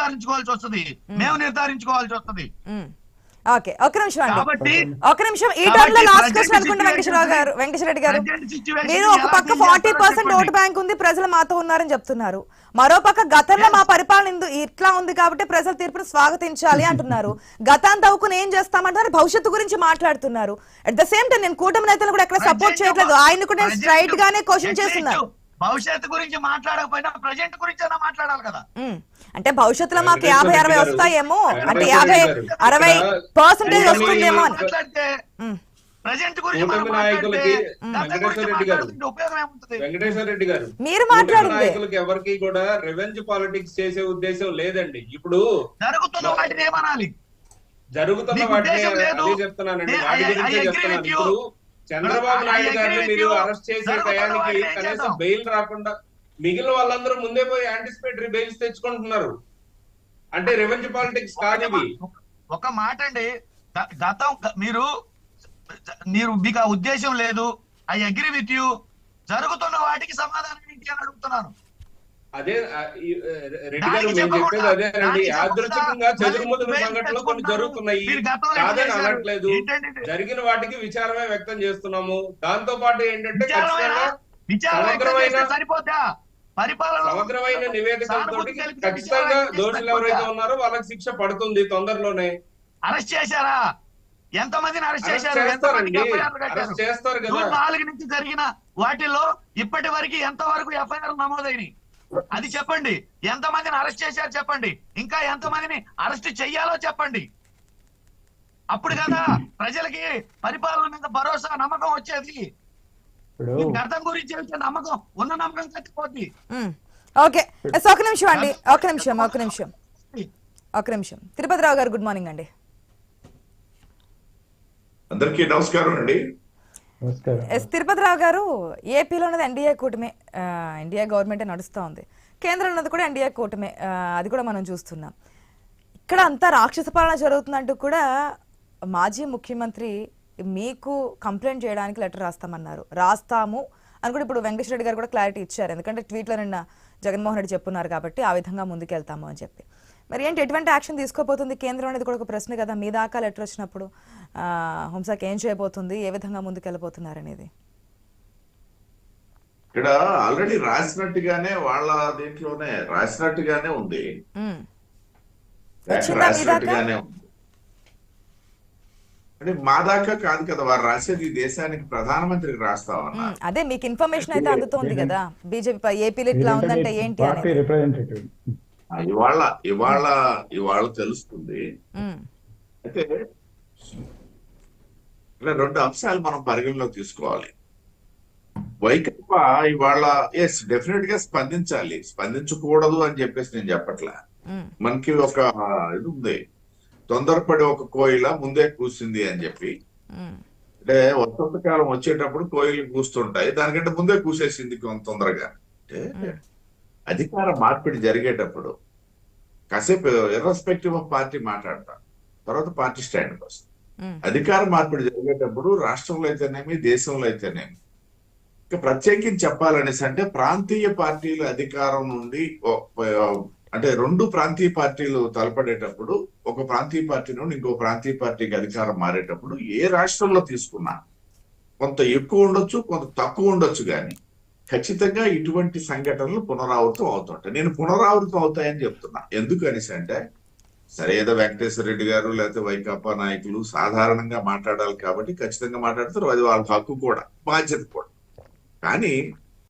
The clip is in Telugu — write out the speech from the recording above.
నిర్ధారించుకోవాల్సి వస్తుంది. మేము. నిర్ధారించుకోవాల్సి వస్తుంది. ఓకే ఒక నిమిషం అండి. ఒక నిమిషం. ఈ టర్మ్లో లాస్ట్ present క్వశ్చన్ అనుకుంటే situation వెంకటేశ్వరరావు గారు వెంకటేశ్వరరెడ్డి గారు. మీరు ఒక పక్క ఫార్టీ పర్సెంట్. ఓటు బ్యాంక్ ఉంది ప్రజలు మాతో ఉన్నారని చెప్తున్నారు. మరో పక్క గతంలో మా పరిపాలన ఇట్లా ఉంది కాబట్టి ప్రజల తీర్పును స్వాగతించాలి అంటున్నారు. గతాన్ని తవ్వుకుని ఏం చేస్తామంటున్నారు? భవిష్యత్తు గురించి మాట్లాడుతున్నారు. అట్ ద సేమ్ టైం నేను కూటమి నేతలు కూడా ఎక్కడ సపోర్ట్ చేయట్లేదు. ఆయన కూడా స్ట్రైట్ గానే క్వశ్చన్ చేస్తున్నారు భవిష్యత్తు గురించి మాట్లాడకపోయినా ప్రజెంట్ గురించి అయినా మాట్లాడాలి కదా. అంటే భవిష్యత్తులో మాకు వెంకటేశ్వర యాభై అరవై రెడ్డి గారు, వస్తాయేమో? అంటే యాభై అరవై పర్సెంటేజ్ వస్తుందేమో అని. మాట్లాడితే. ప్రజెంట్ గురించి వెంకటేశ్వర రెడ్డి గారు. మీరు నాయకులకి ఎవరికి కూడా రివెంజ్ పాలిటిక్స్ చేసే ఉద్దేశం లేదండి. ఇప్పుడు జరుగుతున్న వాటిని ఏమనాలి? జరుగుతున్న వాటిని చెప్తున్నానండి. వాటి గురించే చెప్తున్నాను. ఇప్పుడు చంద్రబాబు నాయుడు గారిని మీరు. అరెస్ట్ చేసే టయానికి కనీసం? బెయిల్ రాకుండా మిగిలిన వాళ్ళందరూ ముందే పోయి యాంటిసిపేటరీ బెయిల్స్ తెచ్చుకుంటున్నారు. అంటే రివెంజ్ పాలిటిక్స్ కాదు ఇవి ఒక- మాట అండి. గతం మీరు మీరు మీకు ఆ ఉద్దేశం లేదు. ఐ అగ్రి విత్ యూ జరుగుతున్న వాటికి సమాధానం ఏంటి అని అడుగుతున్నాను. అదే రెడ్డి గారు మేము చెప్పేది అదేనండి యాదృచ్ఛికంగా మళ్ళీ సంఘటనలు కొన్ని. జరుగుతున్నాయి. కాదని? అనట్లేదు? జరిగిన వాటికి విచారమే వ్యక్తం చేస్తున్నాము. దాంతో పాటు ఏంటంటే సమగ్రమైన- సమగ్రమైన నివేదికలతో ఖచ్చితంగా దోషులు ఎవరైతే? ఉన్నారో వాళ్ళకి శిక్ష పడుతుంది తొందరలోనే. అరెస్ట్ చేశారా? ఎంత మందిని అరెస్ట్ చేశారు చేస్తారు నాలుగు నుంచి జరిగిన వాటిల్లో ఇప్పటి వరకు ఎంత వరకు ఎఫ్ఐఆర్ నమోదైనవి అది చెప్పండి. ఎంత మందిని అరెస్ట్ చేశారు చెప్పండి. ఇంకా ఎంత మందిని అరెస్ట్ చెయ్యాలో చెప్పండి. అప్పుడు కదా ప్రజలకి పరిపాలన మీద భరోసా నమ్మకం వచ్చేది. గతం గురించి అయితే నమ్మకం ఉన్న నమ్మకం చచ్చిపోద్ది. ఓకే. ఎస్, ఒక నిమిషం అండి. ఒక నిమిషం ఒక నిమిషం. ఒక నిమిషం. తిరుపతిరావు గారు గుడ్ మార్నింగ్ అండి. అందరికీ నమస్కారం అండి. ఎస్ తిరుపతిరావు గారు ఏపీలో ఉన్నది ఎన్డీఏ కూటమే ఎన్డీఏ గవర్నమెంటే నడుస్తూ ఉంది కేంద్రంలో ఉన్నది కూడా ఎన్డీఏ కూటమే అది కూడా మనం చూస్తున్నాం. ఇక్కడ అంతా రాక్షస పాలన జరుగుతుందంటూ కూడా మాజీ ముఖ్యమంత్రి మీకు కంప్లైంట్ చేయడానికి లెటర్ రాస్తామన్నారు. రాస్తాము అని కూడా ఇప్పుడు వెంకటేశ్వర రెడ్డి గారు కూడా క్లారిటీ ఇచ్చారు. ఎందుకంటే ట్వీట్లో నిన్న జగన్మోహన్ రెడ్డి చెప్పున్నారు కాబట్టి ఆ విధంగా ముందుకెళ్తాము అని చెప్పి. మరి ఏంటి ఎటువంటి యాక్షన్ తీసుకోబోతుంది కేంద్రం అనేది కూడా ఒక ప్రశ్న కదా మీ దాకా లెటర్ వచ్చినప్పుడు. హోంశాఖ ఏం చేయబోతుంది ఏ విధంగా ముందుకెళ్ళబోతున్నారు అనేది ఇక్కడ ఆల్రెడీ రాసినట్టుగానే వాళ్ళ దీంట్లోనే రాసినట్టుగానే ఉంది? రాసినట్టుగానే అంటే మా దాకా కాదు కదా వారు రాసేది ఈ దేశానికి ప్రధానమంత్రికి రాస్తామన్నా. అదే మీకు ఇన్ఫర్మేషన్ అయితే అందుతోంది కదా బీజేపీ ఏపీలో ఇట్లా ఉందంటే ఏంటి ఇవాళ ఇవాళ ఇవాళ తెలుస్తుంది. అయితే ఇక్కడ రెండు అంశాలు మనం పరిగణలోకి తీసుకోవాలి. వైకల్ప ఇవాళ ఎస్ డెఫినెట్గా స్పందించాలి. స్పందించకూడదు అని చెప్పేసి నేను చెప్పట్లే. మనకి ఒక ఇది ఉంది. తొందరపడి ఒక కోయిల ముందే కూసింది అని చెప్పి. అంటే వసంతకాలం వచ్చేటప్పుడు కోయిలు కూస్తుంటాయి. దానికంటే ముందే కూసేసింది కొంత తొందరగా. అంటే అధికార మార్పిడి జరిగేటప్పుడు కాసేపు ఇర్రెస్పెక్టివ్ ఆఫ్ పార్టీ మాట్లాడతాం. తర్వాత పార్టీ స్టాండ్ వస్తుంది మ్మ్. అధికార మార్పిడి జరిగేటప్పుడు రాష్ట్రంలో అయితేనేమి దేశంలో అయితేనేమి? ఇక ప్రత్యేకించి చెప్పాలనేసి అంటే ప్రాంతీయ పార్టీల అధికారం నుండి అంటే రెండు ప్రాంతీయ పార్టీలు తలపడేటప్పుడు ఒక ప్రాంతీయ పార్టీ నుండి ఇంకో ప్రాంతీయ పార్టీకి అధికారం మారేటప్పుడు ఏ రాష్ట్రంలో తీసుకున్నా కొంత ఎక్కువ ఉండొచ్చు కొంత తక్కువ ఉండొచ్చు కానీ ఖచ్చితంగా ఇటువంటి సంఘటనలు పునరావృతం అవుతుంటాయి. నేను పునరావృతం అవుతాయని చెప్తున్నా. ఎందుకు అనేసి అంటే సరే ఏదో వెంకటేశ్వర రెడ్డి గారు లేకపోతే వైకాపా నాయకులు సాధారణంగా మాట్లాడాలి కాబట్టి ఖచ్చితంగా మాట్లాడతారు. అది వాళ్ళ హక్కు కూడా బాధ్యత కూడా. కానీ